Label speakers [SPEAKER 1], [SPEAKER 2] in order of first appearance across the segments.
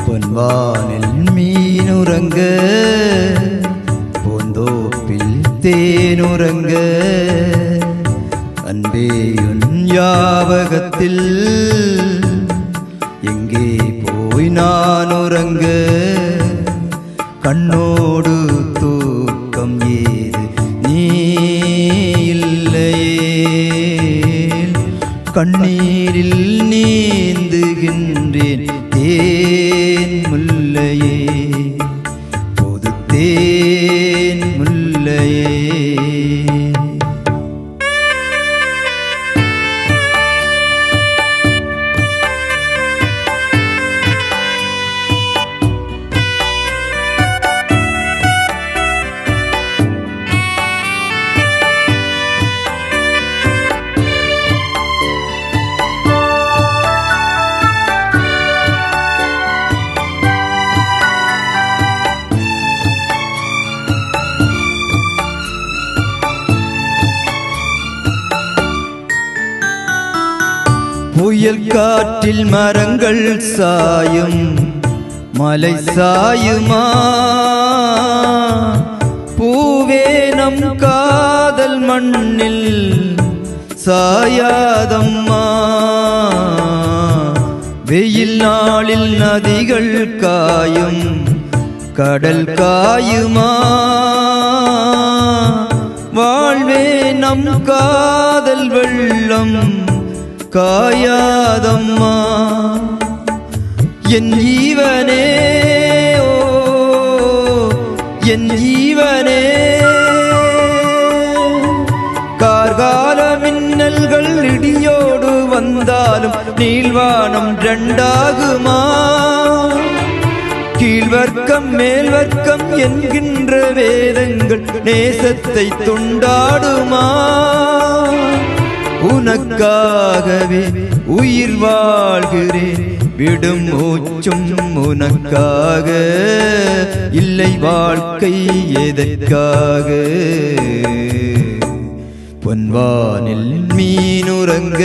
[SPEAKER 1] பொன்வானில் மீனுறங்க பூந்தோப்பில் தேனுறங்க அன்பேயுன் யாவகத்தில் எங்கே போய் நான் கண்ணீரில் நீந்துகின்றேன். தேன் முல்லையே பொது தேன் முல்லையே. புயல் காற்றில் மரங்கள் சாயும் மலை சாயுமா? பூவே நம் காதல் மண்ணில் சாயாதம்மா. வெயில் நாளில் நதிகள் காயும் கடல் காயுமா? வாழ்வே நம் காதல் வெள்ளம் காயாதம்மா. என் ஜீவனே ஓ என் ஜீவனே. கார்கால மின்னல்கள் இடியோடு வந்தாலும் நீள்வானம் ரெண்டாகுமா? கீழ்வர்க்கம் மேல்வர்க்கம் என்கின்ற வேதங்கள் நேசத்தை துண்டாடுமா? உனக்காகவே உயிர் வாழ்கிறேன். விடும் மூச்சும் உனக்காக. இல்லை வாழ்க்கை எதற்காக? பொன்வானில் மீனுறங்க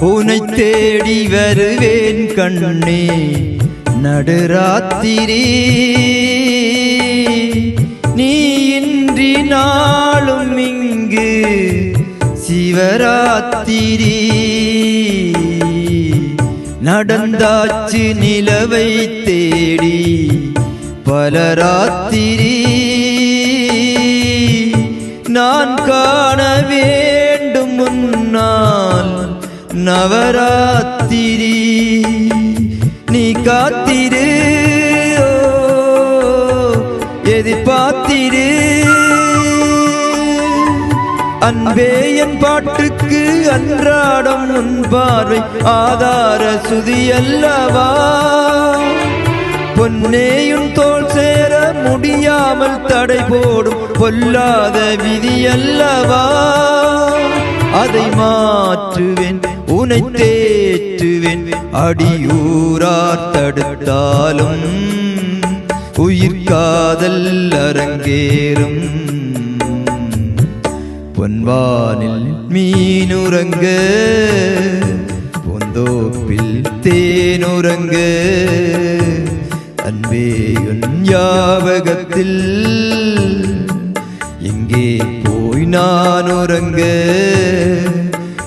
[SPEAKER 1] உனை தேடி வருவேன் கண்ணே. நடுராத்திரி. நீ இன்றி நாளும் இங்கு சிவராத்திரி. நடந்தாச்சு நிலவை தேடி பலராத்திரி. நான் காண வேண்டும் முன்னால் நவராத்திரி நீ காத்திரு. எதிர்பார்த்திரு. அன்பே என் பாட்டுக்கு அன்றாடம் உன் பார்வை ஆதார சுதி அல்லவா பொன்னேயும் தோல் சேர முடியாமல் தடை போடும் பொல்லாத விதி அல்லவா அதை மாற்றுவேன். உனை தேற்றுவேன் அடியூரார் தடுத்தாலும் உயிர் காதல் அரங்கேறும். பொன்வானில் மீனுறங்க பொந்தோப்பில் தேனுறங்க அன்பேயுன் ஞாபகத்தில் எங்கே போய் நான் உறங்க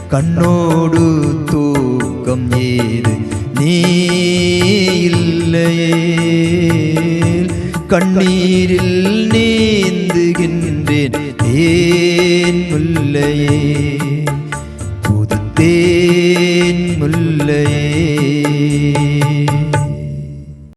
[SPEAKER 1] கண்ணோடு தூக்கம் ஏது? நீ இல்லையே. கண்ணீரில் நீந்துகின்றேன். ஏன் முல்லையே. புதுத்தேன் முல்லையே.